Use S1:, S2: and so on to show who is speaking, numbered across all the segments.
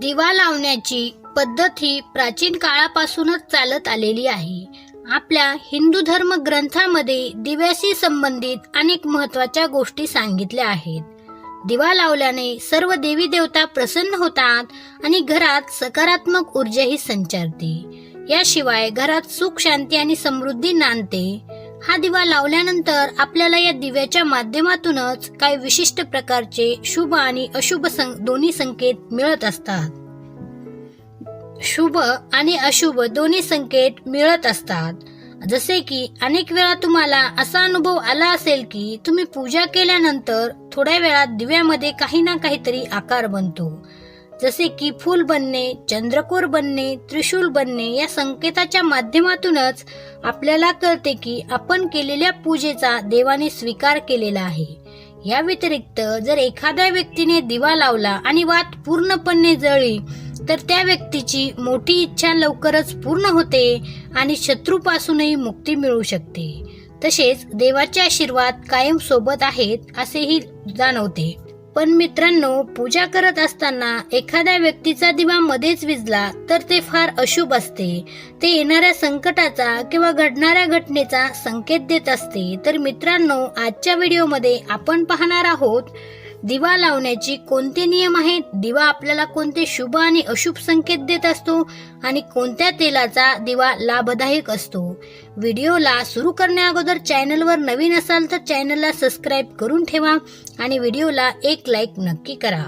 S1: दिवा लावण्याची पद्धत ही प्राचीन काळापासूनच चालत आलेली आहे. आपल्या हिंदू धर्म ग्रंथामध्ये दिव्याशी संबंधित अनेक महत्त्वाच्या गोष्टी सांगितल्या आहेत. दिवा लावल्याने सर्व देवी देवता प्रसन्न होतात आणि घरात सकारात्मक ऊर्जाही संचारते. याशिवाय घरात सुख शांती आणि समृद्धी नांदते. हा दिवा लावल्यानंतर आपल्याला या दिव्याच्या माध्यमातूनच काही विशिष्ट प्रकारचे शुभ आणि अशुभ सं दोन्ही संकेत मिळत असतात. शुभ आणि अशुभ दोन्ही संकेत मिळत असतात. जसे की अनेक वेळा तुम्हाला असा अनुभव आला असेल की तुम्ही पूजा केल्यानंतर थोड्या वेळात दिव्यामध्ये काही ना काहीतरी आकार बनतो. जसे की फूल बनणे चंद्रकोर बनणे त्रिशूल बनणे या संकेताच्या माध्यमातूनच आपल्याला कळते की आपण केलेल्या पूजेचा देवाने स्वीकार केलेला आहे. या व्यतिरिक्त जर एखाद्या व्यक्तीने दिवा लावला आणि वात पूर्णपणे जळली तर त्या व्यक्तीची मोठी इच्छा लवकरच पूर्ण होते आणि शत्रूपासूनही मुक्ती मिळू शकते. तसेच देवाचे आशीर्वाद कायम सोबत आहेत असेही जाणवते. पण मित्रांनो पूजा करत असताना एखाद्या व्यक्तीचा दिवा मध्येच विजला तर ते फार अशुभ असते. ते येणाऱ्या संकटाचा किंवा घडणाऱ्या घटनेचा संकेत देत असते. तर मित्रांनो आजच्या व्हिडिओमध्ये आपण पाहणार आहोत दिवा लावण्याची कोणते नियम आहेत? दिवा आपल्याला कोणते शुभ आणि अशुभ संकेत देत असतो? आणि कोणत्या तेलाचा दिवा लाभदायक असतो? व्हिडिओला सुरू करण्या अगोदर चॅनलवर नवीन असाल तर चॅनलला सबस्क्राईब करून ठेवा आणि व्हिडिओला एक लाईक नक्की करा.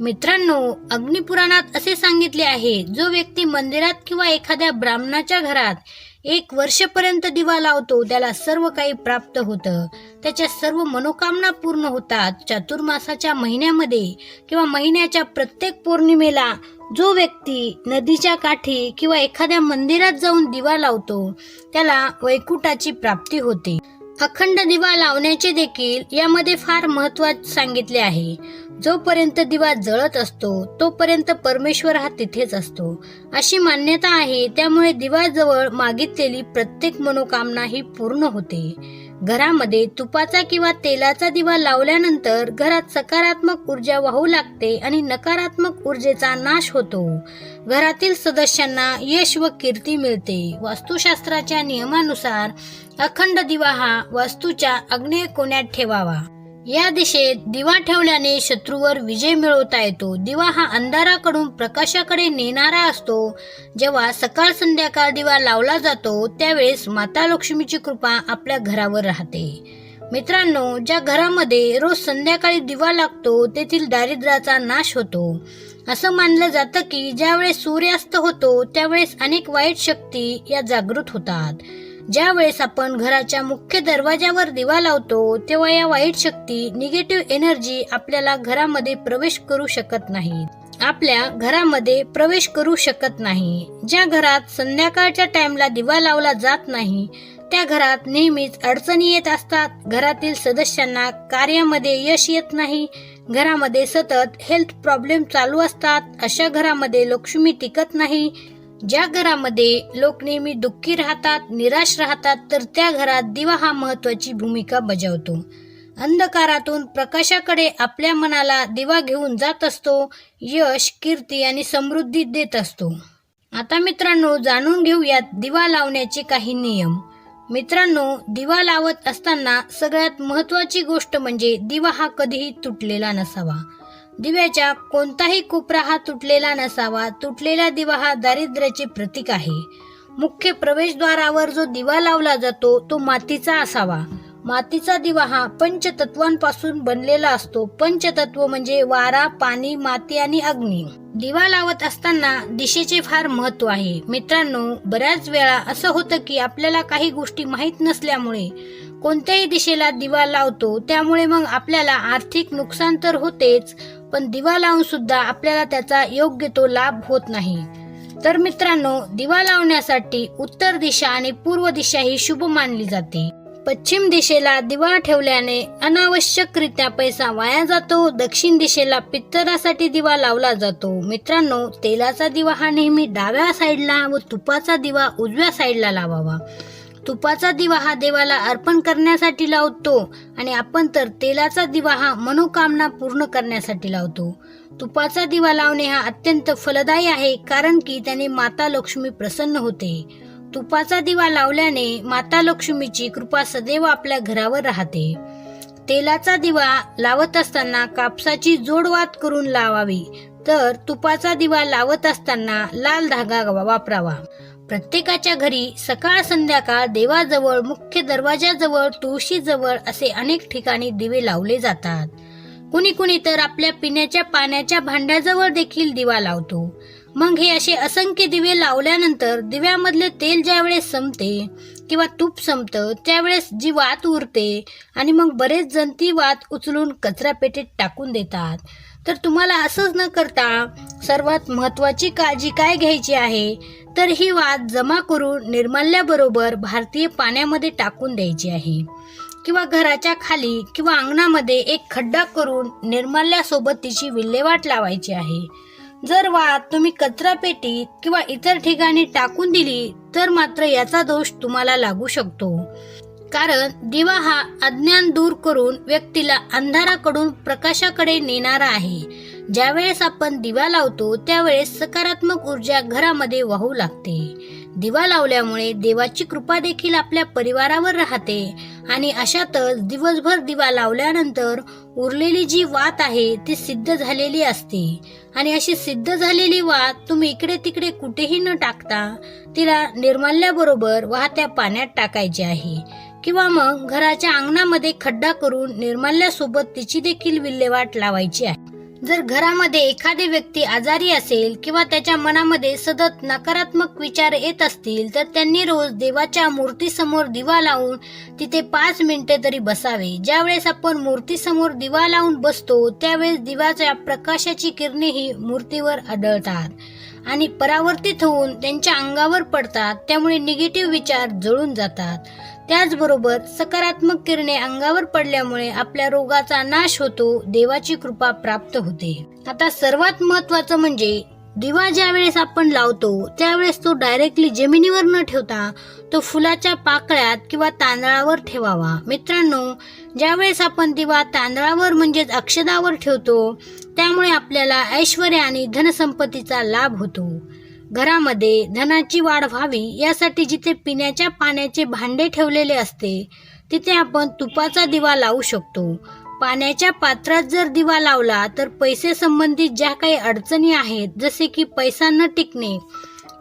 S1: मित्रांनो अग्निपुराणात असे सांगितले आहे जो व्यक्ती मंदिरात किंवा एखाद्या ब्राह्मणाच्या घरात एक वर्षपर्यंत दिवा लावतो त्याला सर्व काही प्राप्त होतं. त्याच्या सर्व मनोकामना पूर्ण होतात. चातुर्मासाच्या महिन्यामध्ये किंवा महिन्याच्या प्रत्येक पौर्णिमेला जो व्यक्ती नदीच्या काठी किंवा एखाद्या मंदिरात जाऊन दिवा लावतो त्याला वैकुटाची प्राप्ती होते. अखंड दिवा लावण्याचे देखील यामध्ये फार महत्त्व सांगितले आहे. जोपर्यंत दिवा जळत असतो तोपर्यंत परमेश्वर हा तिथेच असतो. अशी मान्यता आहे त्यामुळे दिवाजवळ मागितलेली प्रत्येक मनोकामना ही पूर्ण होते. घरामध्ये तुपाचा किंवा तेलाचा दिवा लावल्यानंतर घरात सकारात्मक ऊर्जा वाहू लागते आणि नकारात्मक ऊर्जेचा नाश होतो. घरातील सदस्यांना यश व कीर्ती मिळते. वास्तुशास्त्राच्या नियमानुसार अखंड दिवा हा वास्तूच्या अग्नेय कोण्यात ठेवावा. या दिशेत दिवा ठेवल्याने शत्रूवर विजय मिळवता येतो. दिवा हा अंधाराकडून प्रकाशाकडे नेणारा असतो. जेव्हा सकाळ संध्याकाळ दिवा लावला जातो त्यावेळेस माता लक्ष्मीची कृपा आपल्या घरावर राहते. मित्रांनो ज्या घरामध्ये रोज संध्याकाळी दिवा लागतो तेथील दारिद्र्याचा नाश होतो. असं मानलं जातं की ज्यावेळेस सूर्यास्त होतो त्यावेळेस अनेक वाईट शक्ती या जागृत होतात. ज्या वेळेस आपण घराच्या मुख्य दरवाजावर दिवा लावतो तेव्हा या वाईट शक्ती निगेटिव्ह एनर्जी आपल्याला घरामध्ये प्रवेश करू शकत नाही. आपल्या घरामध्ये प्रवेश करू शकत नाही. ज्या घरात संध्याकाळच्या टाइमला दिवा लावला जात नाही त्या घरात नेहमीच अडचणी येत असतात. घरातील सदस्यांना कार्यामध्ये यश येत नाही. घरामध्ये सतत हेल्थ प्रॉब्लेम चालू असतात. अशा घरामध्ये लक्ष्मी टिकत नाही. ज्या घरामध्ये लोक नेहमी दुःखी राहतात निराश राहतात तर त्या घरात दिवा हा महत्वाची भूमिका बजावतो. अंधकारातून प्रकाशाकडे आपल्या मनाला दिवा घेऊन जात असतो यश कीर्ती आणि समृद्धी देत असतो. आता मित्रांनो जाणून घेऊयात दिवा लावण्याचे काही नियम. मित्रांनो दिवा लावत असताना सगळ्यात महत्वाची गोष्ट म्हणजे दिवा हा कधीही तुटलेला नसावा. दिव्याच्या कोणताही कोपरा हा तुटलेला नसावा तुटलेला दिवा हा दारिद्र्याचे प्रतीक आहे. मुख्य प्रवेशद्वारावर जो दिवा लावला जातो तो मातीचा असावा. मातीचा दिवा हा पंचतत्वांपासून बनलेला असतो. पंचतत्व म्हणजे वारा पाणी माती आणि अग्नी. दिवा लावत असताना दिशेचे फार महत्त्व आहे. मित्रांनो बऱ्याच वेळा असं होतं की आपल्याला काही गोष्टी माहीत नसल्यामुळे कोणत्याही दिशेला दिवा लावतो त्यामुळे मग आपल्याला आर्थिक नुकसान तर होतेच पण दिवा लावून सुद्धा आपल्याला त्याचा योग्य तो लाभ होत नाही. तर मित्रांनो दिवा लावण्यासाठी उत्तर दिशा आणि पूर्व दिशा ही शुभ मानली जाते. पश्चिम दिशेला दिवा ठेवल्याने अनावश्यकरित्या पैसा वाया जातो दक्षिण दिशेला पित्तरासाठी दिवा लावला जातो. मित्रांनो तेलाचा दिवा हा नेहमी डाव्या साईडला व तुपाचा दिवा उजव्या साईडला लावावा. तुपाचा दिवा हा देवाला अर्पण करण्यासाठी लावतो आणि आपण तर तेलाचा दिवा हा मनोकामना पूर्ण करण्यासाठी लावतो. तुपाचा दिवा लावणे हा अत्यंत फलदायी आहे कारण की त्याने माता लक्ष्मी प्रसन्न होते. तुपाचा दिवा लावल्याने माता लक्ष्मीची कृपा सदैव आपल्या घरावर राहते. तेलाचा दिवा लावत असताना कापसाची जोडवात करून लावावी. तर तुपाचा दिवा लावत असताना लाल धागा वापरावा. प्रत्येकाच्या घरी सकाळ संध्याकाळ देवाजवळ मुख्य दरवाजाजवळ तुळशीजवळ असे अनेक ठिकाणी दिवे लावले जातात. कुणी कुणी तर आपल्या पिण्याच्या पाण्याच्या भांड्याजवळ देखील दिवा लावतो. मग हे असे असंख्य दिवे लावल्यानंतर दिव्यामधले तेल ज्यावेळेस संपते किंवा तूप संपतं त्यावेळेस जी वात उरते आणि मग बरेच जण ती वात उचलून कचरा पेटीत टाकून देतात. तर तुम्हाला असंच न करता सर्वात महत्वाची काळजी काय घ्यायची आहे? तर ही वाद जमा करून निर्मल्याबरोबर भारतीय पाण्यामध्ये टाकून द्यायची आहे. किंवा घराच्या खाली किंवा अंगणामध्ये एक खड्डा करून निर्मल्यासोबत तिची विल्हेवाट लावायची आहे. जर वाद तुम्ही कचरा पेटीत किंवा इतर ठिकाणी टाकून दिली तर मात्र याचा दोष तुम्हाला लागू शकतो. कारण दिवा हा अज्ञान दूर करून व्यक्तीला अंधाराकडून प्रकाशाकडे नेणारा आहे. ज्यावेळेस आपण दिवा लावतो त्यावेळेस सकारात्मक ऊर्जा घरामध्ये वाहू लागते. दिवा लावल्यामुळे देवाची कृपा देखील आपल्या परिवारावर राहते आणि अशातच दिवसभर दिवा लावल्यानंतर उरलेली जी वात आहे ती सिद्ध झालेली असते. आणि अशी सिद्ध झालेली वात तुम्ही इकडे तिकडे कुठेही न टाकता तिला निर्माल्याबरोबर वाहत्या पाण्यात टाकायची आहे. किंवा मग घराच्या अंगणामध्ये खड्डा करून निर्मल्यासोबत तिची देखील विल्हेवाट लावायची आहे. जर घरामध्ये एखादी व्यक्ती आजारी असेल किंवा त्याच्या मनामध्ये सतत नकारात्मक विचार येत असतील तर त्यांनी रोज देवाच्या मूर्तीसमोर दिवा लावून तिथे पाच मिनिटे तरी बसावे. ज्यावेळेस आपण मूर्तीसमोर दिवा लावून बसतो त्यावेळेस दिवाच्या प्रकाशाची किरणे ही मूर्तीवर आढळतात आणि परावर्तित होऊन त्यांच्या अंगावर पडतात. त्यामुळे निगेटिव्ह विचार जळून जातात. त्याचबरोबर सकारात्मक किरणे अंगावर पडल्यामुळे आपल्या रोगाचा नाश होतो देवाची कृपा प्राप्त होते. आता सर्वात महत्वाचं म्हणजे दिवा ज्या वेळेस आपण लावतो त्यावेळेस तो डायरेक्टली जमिनीवर न ठेवता तो फुलाच्या पाकळ्यात किंवा तांदळावर ठेवावा. मित्रांनो ज्यावेळेस आपण दिवा तांदळावर म्हणजेच अक्षदावर ठेवतो त्यामुळे आपल्याला ऐश्वर आणि धनसंपत्तीचा लाभ होतो. घरामध्ये धनाची वाढ व्हावी यासाठी जिथे पिण्याच्या पाण्याचे भांडे ठेवलेले असते तिथे आपण तुपाचा दिवा लावू शकतो. पाण्याच्या पात्रात जर दिवा लावला तर पैसे संबंधित ज्या काही अडचणी आहेत जसे की पैसा न टिकणे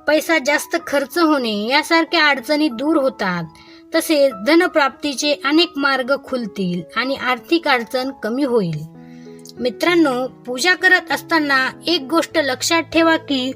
S1: पैसा जास्त खर्च होणे यासारख्या अडचणी दूर होतात. तसेच धनप्राप्तीचे अनेक मार्ग खुलतील आणि आर्थिक अडचण कमी होईल. मित्रांनो पूजा करत असताना एक गोष्ट लक्षात ठेवा की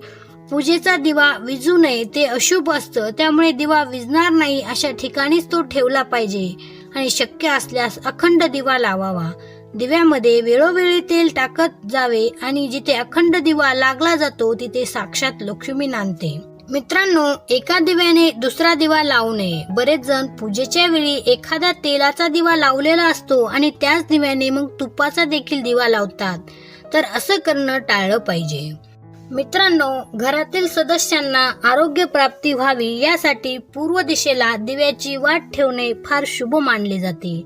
S1: पूजेचा दिवा विजू नये ते अशुभ असतं त्यामुळे दिवा विजणार नाही अशा ठिकाणीच तो ठेवला पाहिजे. आणि शक्य असल्यास अखंड दिवा लावावा. दिव्यामध्ये वेळोवेळी तेल टाकत जावे आणि जिथे अखंड दिवा लागला जातो तिथे साक्षात लक्ष्मी नांदते. मित्रांनो एका दिव्याने दुसरा दिवा लावू नये. बरेच जण पूजेच्या वेळी एखादा तेलाचा दिवा लावलेला असतो आणि त्याच दिव्याने मग तुपाचा देखील दिवा लावतात. तर असं करणं टाळलं पाहिजे. मित्रांनो घरातील सदस्यांना आरोग्य प्राप्ती व्हावी यासाठी पूर्व दिशेला दिव्याची वाट ठेवणे फार शुभ मानले जाते.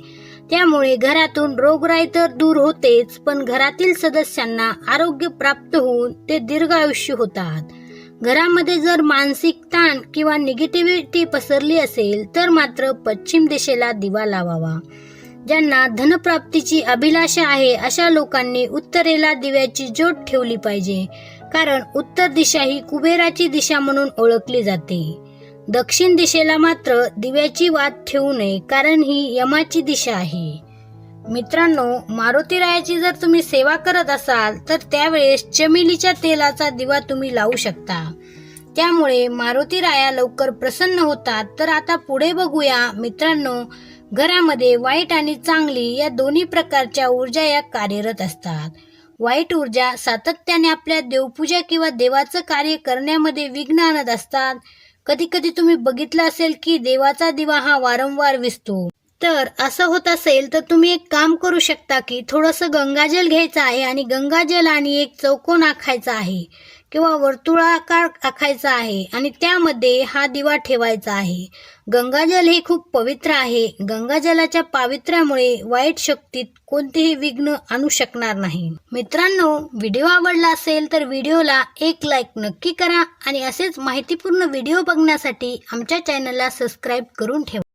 S1: त्यामुळे घरातून रोगराई तर दूर होतेच पण घरातील सदस्यांना आरोग्य प्राप्त होऊन ते दीर्घ आयुष्य होतात. घरामध्ये जर मानसिक ताण किंवा निगेटिव्हिटी पसरली असेल तर मात्र पश्चिम दिशेला दिवा लावावा. ज्यांना धनप्राप्तीची अभिलाषा आहे अशा लोकांनी उत्तरेला दिव्याची जोड ठेवली पाहिजे. कारण उत्तर दिशा ही कुबेराची दिशा म्हणून ओळखली जाते. दक्षिण दिशेला मात्र दिव्याची वाद ठेवू नये कारण ही यमाची दिशा आहे. मित्रांनो मारुती रायाची जर तुम्ही सेवा करत असाल तर त्यावेळेस चमेलीच्या तेलाचा दिवा तुम्ही लावू शकता. त्यामुळे मारुती राया लवकर प्रसन्न होतात. तर आता पुढे बघूया मित्रांनो घरामध्ये वाईट आणि चांगली या दोन्ही प्रकारच्या ऊर्जा या कार्यरत असतात. वाईट ऊर्जा सातत्याने आपल्या देवपूजा किंवा देवाचं कार्य करण्यामध्ये विघ्न आणत असतात. कधी कधी तुम्ही बघितलं असेल की देवाचा दिवा हा वारंवार विसतो. तर असं होत असेल तर तुम्ही एक काम करू शकता की थोडंसं गंगाजल घ्यायचं आहे आणि गंगाजल आणि एक चौकोन आखायचा आहे. किंवा वर्तुळाकार आखायचा आहे आणि त्यामध्ये हा दिवा ठेवायचा आहे. गंगाजल हे खूप पवित्र आहे. गंगाजलाच्या पावित्र्यामुळे वाईट शक्तीत कोणतेही विघ्न आणू शकणार नाही. मित्रांनो व्हिडिओ आवडला असेल तर व्हिडिओला एक लाईक नक्की करा आणि असेच माहितीपूर्ण व्हिडिओ बघण्यासाठी आमच्या चॅनलला सबस्क्राईब करून ठेवा.